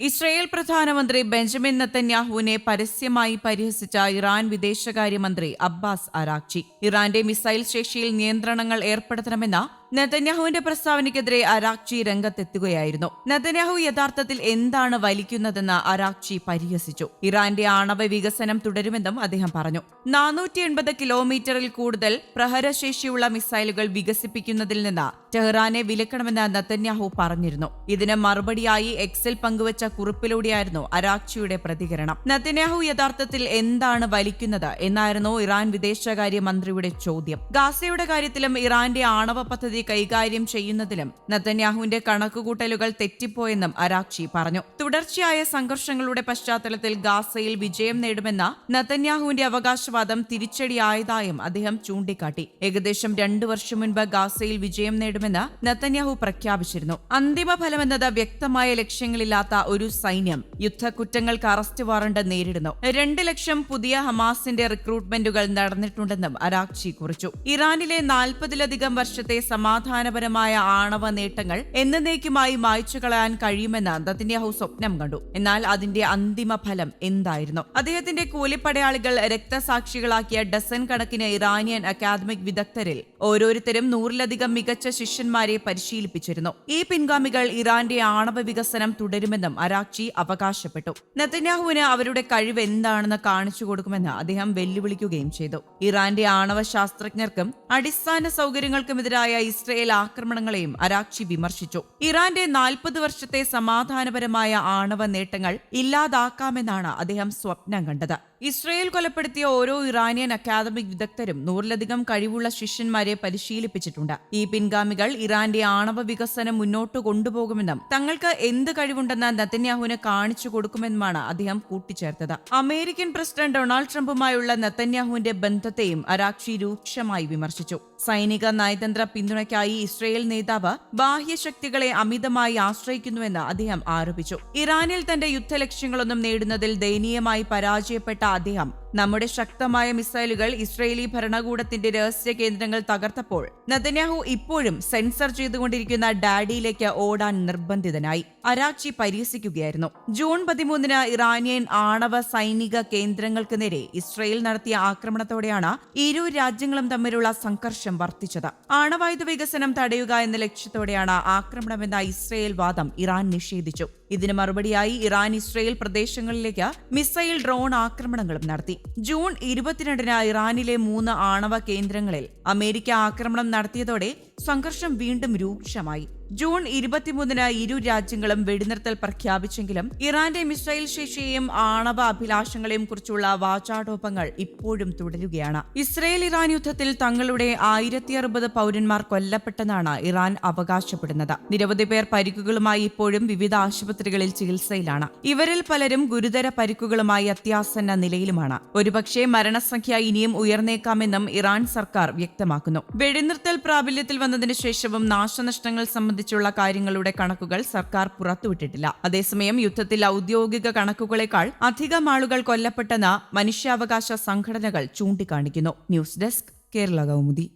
Israel പ്രധാനമന്ത്രി Benjamin നത്തന്യാഹുവിനെ പരസ്യമായി പരിഹസിച്ച Iran വിദേശകാര്യമന്ത്രി അബ്ബാസ് അറാഖ്ചി ഇറാന്റെ മിസൈൽ ശേഷിയിൽ നിയന്ത്രണങ്ങൾ ഏർപ്പെടുത്തണമെന്ന നെതന്യാഹുവിന്റെ പ്രസ്താവനയ്ക്കെതിരെ അരാക്ചി രംഗത്തെത്തുകയായിരുന്നു. നെതന്യാഹു യഥാർത്ഥത്തിൽ എന്താണ് വലിക്കുന്നതെന്ന് അരാക്ചി പരിഹസിച്ചു. ഇറാന്റെ ആണവ വികസനം തുടരുമെന്നും അദ്ദേഹം പറഞ്ഞു. നാനൂറ്റി എൺപത് കിലോമീറ്ററിൽ കൂടുതൽ പ്രഹരശേഷിയുള്ള മിസൈലുകൾ വികസിപ്പിക്കുന്നതിൽ നിന്ന് ടെഹ്റാനെ വിലക്കണമെന്ന് നെതന്യാഹു പറഞ്ഞിരുന്നു. ഇതിന് മറുപടിയായി എക്സൽ പങ്കുവച്ച കുറിപ്പിലൂടെയായിരുന്നു അരാക്ചിയുടെ പ്രതികരണം. നെതന്യാഹു യഥാർത്ഥത്തിൽ എന്താണ് വലിക്കുന്നത് എന്നായിരുന്നു ഇറാൻ വിദേശകാര്യ മന്ത്രിയുടെ ചോദ്യം. ഗാസയുടെ കാര്യത്തിലും ഇറാന്റെ ആണവ പദ്ധതി കൈകാര്യം ചെയ്യുന്നതിലും നെതന്യാഹുവിന്റെ കണക്കുകൂട്ടലുകൾ തെറ്റിപ്പോയെന്നും അരാക്ഷി പറഞ്ഞു. തുടർച്ചയായ സംഘർഷങ്ങളുടെ പശ്ചാത്തലത്തിൽ ഗാസയിൽ വിജയം നേടുമെന്ന നെതന്യാഹുവിന്റെ അവകാശവാദം തിരിച്ചടിയായതായും അദ്ദേഹം ചൂണ്ടിക്കാട്ടി. ഏകദേശം രണ്ടു വർഷം മുൻപ് ഗാസയിൽ വിജയം നേടുമെന്ന് നെതന്യാഹു പ്രഖ്യാപിച്ചിരുന്നു. അന്തിമ ഫലമെന്നത് വ്യക്തമായ ലക്ഷ്യങ്ങളില്ലാത്ത ഒരു സൈന്യം യുദ്ധക്കുറ്റങ്ങൾക്ക് അറസ്റ്റ് വാറണ്ട് നേരിടുന്നു. രണ്ട് ലക്ഷം പുതിയ ഹമാസിന്റെ റിക്രൂട്ട്മെന്റുകൾ നടന്നിട്ടുണ്ടെന്നും അരാക്ഷി കുറിച്ചു. ഇറാനിലെ നാൽപ്പതിലധികം വർഷത്തെ സമാധാനപരമായ ആണവ നേട്ടങ്ങൾ എന്നേക്കുമായി മായ്ച്ചു കളയാൻ കഴിയുമെന്ന് നതന്യാഹു സ്വപ്നം കണ്ടു. എന്നാൽ അതിന്റെ അന്തിമ ഫലം എന്തായിരുന്നു? അദ്ദേഹത്തിന്റെ കൂലിപ്പടയാളികൾ രക്തസാക്ഷികളാക്കിയ ഡസൻ കണക്കിന് ഇറാനിയൻ അക്കാദമിക് വിദഗ്ധരിൽ ഓരോരുത്തരും നൂറിലധികം മികച്ച ശിഷ്യന്മാരെ പരിശീലിപ്പിച്ചിരുന്നു. ഈ പിൻഗാമികൾ ഇറാന്റെ ആണവ വികസനം തുടരുമെന്നും അരാക്ഷി അവകാശപ്പെട്ടു. നത്തന്യാഹുവിന് അവരുടെ കഴിവ് എന്താണെന്ന് കാണിച്ചു കൊടുക്കുമെന്ന് അദ്ദേഹം വെല്ലുവിളിക്കുകയും ചെയ്തു. ഇറാന്റെ ആണവ ശാസ്ത്രജ്ഞർക്കും അടിസ്ഥാന സൗകര്യങ്ങൾക്കുമെതിരായ ഇസ്രയേൽ ആക്രമണങ്ങളെയും അരാക്ഷി വിമർശിച്ചു. ഇറാന്റെ നാൽപ്പത് വർഷത്തെ സമാധാനപരമായ ആണവ നേട്ടങ്ങൾ ഇല്ലാതാക്കാമെന്നാണ് അദ്ദേഹം സ്വപ്നം കണ്ടത്. ഇസ്രയേൽ കൊലപ്പെടുത്തിയ ഓരോ ഇറാനിയൻ അക്കാദമിക് വിദഗ്ധരും നൂറിലധികം കഴിവുള്ള ശിഷ്യന്മാരെ പരിശീലിപ്പിച്ചിട്ടുണ്ട്. ഈ പിൻഗാമികൾ ഇറാന്റെ ആണവ വികസനം മുന്നോട്ട് കൊണ്ടുപോകുമെന്നും തങ്ങൾക്ക് എന്ത് കഴിവുണ്ടെന്ന് നത്തന്യാഹുവിന് കാണിച്ചു കൊടുക്കുമെന്നുമാണ് അദ്ദേഹം കൂട്ടിച്ചേർത്തത്. അമേരിക്കൻ പ്രസിഡന്റ് ഡൊണാൾഡ് ട്രംപുമായുള്ള നത്തന്യാഹുവിന്റെ ബന്ധത്തെയും അരാക്ഷി രൂക്ഷമായി വിമർശിച്ചു. സൈനിക നയതന്ത്ര പിന്തുണയ്ക്കായി ഇസ്രയേൽ നേതാവ് ബാഹ്യശക്തികളെ അമിതമായി ആശ്രയിക്കുന്നുവെന്ന് അദ്ദേഹം ആരോപിച്ചു. ഇറാനിൽ തന്റെ യുദ്ധലക്ഷ്യങ്ങളൊന്നും നേടുന്നതിൽ ദയനീയമായി പരാജയപ്പെട്ട അദ്ദേഹം നമ്മുടെ ശക്തമായ മിസൈലുകൾ ഇസ്രയേലി ഭരണകൂടത്തിന്റെ രഹസ്യ കേന്ദ്രങ്ങൾ തകർത്തപ്പോൾ നതന്യാഹു ഇപ്പോഴും സെൻസർ ചെയ്തുകൊണ്ടിരിക്കുന്ന ഡാഡിയിലേക്ക് ഓടാൻ നിർബന്ധിതനായി. അരാച്ചി പരിഹസിക്കുകയായിരുന്നു ജൂൺ പതിമൂന്നിന് ഇറാനിയൻ ആണവ സൈനിക കേന്ദ്രങ്ങൾക്ക് നേരെ ഇസ്രയേൽ നടത്തിയ ആക്രമണത്തോടെയാണ് ഇരു രാജ്യങ്ങളും തമ്മിലുള്ള സംഘർഷം വർദ്ധിച്ചത്. ആണവായുധ വികസനം തടയുക എന്ന ലക്ഷ്യത്തോടെയാണ് ആക്രമണമെന്ന ഇസ്രയേൽ വാദം ഇറാൻ നിഷേധിച്ചു. ഇതിന് മറുപടിയായി ഇറാൻ ഇസ്രയേൽ പ്രദേശങ്ങളിലേക്ക് മിസൈൽ ഡ്രോൺ ആക്രമണങ്ങളും നടത്തി. ജൂൺ ഇരുപത്തിരണ്ടിന് ഇറാനിലെ മൂന്ന് ആണവ കേന്ദ്രങ്ങളിൽ അമേരിക്ക ആക്രമണം നടത്തിയതോടെ സംഘർഷം വീണ്ടും രൂക്ഷമായി. ജൂൺ ഇരുപത്തിമൂന്നിന് ഇരു രാജ്യങ്ങളും വെടിനിർത്തൽ പ്രഖ്യാപിച്ചെങ്കിലും ഇറാന്റെ മിസൈൽ ശേഷിയെയും ആണവ അഭിലാഷങ്ങളെയും കുറിച്ചുള്ള വാചാടോപങ്ങൾ ഇപ്പോഴും തുടരുകയാണ്. ഇസ്രയേൽ ഇറാൻ യുദ്ധത്തിൽ തങ്ങളുടെ ആയിരത്തി അറുപത് പൗരന്മാർ കൊല്ലപ്പെട്ടെന്നാണ് ഇറാൻ അവകാശപ്പെടുന്നത്. നിരവധി പേർ പരിക്കുകളുമായി ഇപ്പോഴും വിവിധ ആശുപത്രികളിൽ ചികിത്സയിലാണ്. ഇവരിൽ പലരും ഗുരുതര പരിക്കുകളുമായി അത്യാസന്ന നിലയിലുമാണ്. ഒരുപക്ഷെ മരണസംഖ്യ ഇനിയും ഉയർന്നേക്കാമെന്നും ഇറാൻ സർക്കാർ വ്യക്തമാക്കുന്നു. വെടിനിർത്തൽ പ്രാബല്യത്തിൽ വന്നതിനു ശേഷവും നാശനഷ്ടങ്ങൾ സംബന്ധിച്ചുള്ള കാര്യങ്ങളുടെ കണക്കുകൾ സർക്കാർ പുറത്തുവിട്ടിട്ടില്ല. അതേസമയം യുദ്ധത്തിൽ ഔദ്യോഗിക കണക്കുകളെക്കാൾ അധികം ആളുകൾ കൊല്ലപ്പെട്ടെന്ന് മനുഷ്യാവകാശ സംഘടനകൾ ചൂണ്ടിക്കാണിക്കുന്നു. News desk Kerala Kaumudi.